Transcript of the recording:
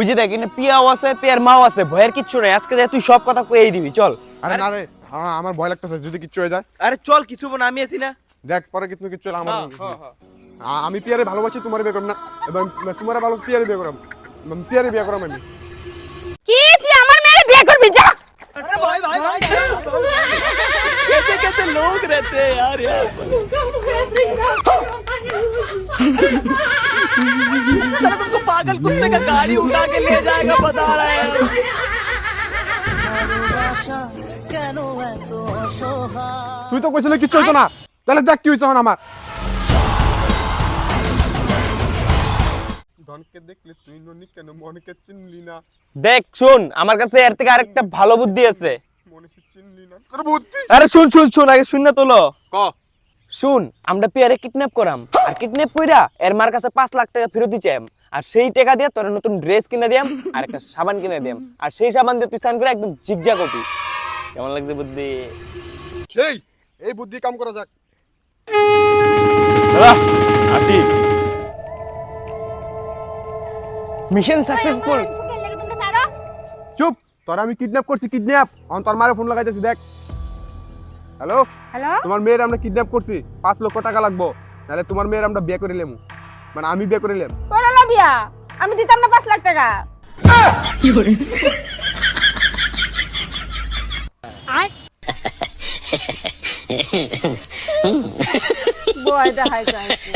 ওই যে দেখ এখানে পিয়াও আছে পিয়ার মাও আছে ভয়ের কিচ্ছু নাই আজকে যাই তুই সব কথা কয়েই দিবি চল আরে না রে আ- আমার ভয় লাগতেছে যদি কিচ্ছু হয়ে যায় আরে চল কিছু হবো না আমি আছি না দেখ পরে কিন্তু কিচ্ছু হলে আমার হ্যাঁ, হ্যাঁ, আ- আমি পিয়ারে ভালোবাসি তোমার বিয়ে করব না এবং তোমার ভালো পিয়ারে বিয়ে করব পিয়ারে বিয়ে করব আমি কি তুই আমার মেয়ে বিয়ে করবি যা कैसे कैसे लोग रहते हैं यार यार साला तुमको पागल कुत्ते का गाड़ी उठा के ले जाएगा बता रहा है তুই তো কইছিলি কিচ্ছু হইতো না তাহলে দেখ কি হইছে এখন আমার ধনকে দেখলে তুই ননি কেন মনকে চিনলি না দেখ শুন আমার কাছে এর থেকে আরেকটা ভালো বুদ্ধি আছে মনকে চিনলি না তোর বুদ্ধি আরে শুন শুন শুন আগে শুন না তোলো ক শুন আমরা পিয়ারে কিডন্যাপ করাম। আর কিডন্যাপ কইরা এর মার কাছে পাঁচ লাখ টাকা ফেরত দিচ্ছাম আর সেই টাকা দিয়ে তোর নতুন ড্রেস কিনে দিয়াম আর একটা সাবান কিনে দিয়াম। আর সেই সাবান দিয়ে তুই স্নান করে একদম ঝিকঝাক হবি। কেমন লাগছে বুদ্ধি? সেই এই বুদ্ধি কাম করা যাক। দাদা আসি। মিশন সাকসেসফুল চুপ তোর আমি কিডন্যাপ করছি কিডন্যাপ অন তোর মারে ফোন লাগাইতেছি দেখ। হ্যালো? হ্যালো? তোমার মেয়ের আমরা কিডন্যাপ করছি পাঁচ লক্ষ টাকা লাগবো। নাহলে তোমার মেয়ের আমরা বিয়ে করে লেমু মানে আমি বিয়ে করে লেম ওরা বিয়া আমি দিতাম না পাঁচ লাখ টাকা। বয় দেখাই যাচ্ছে।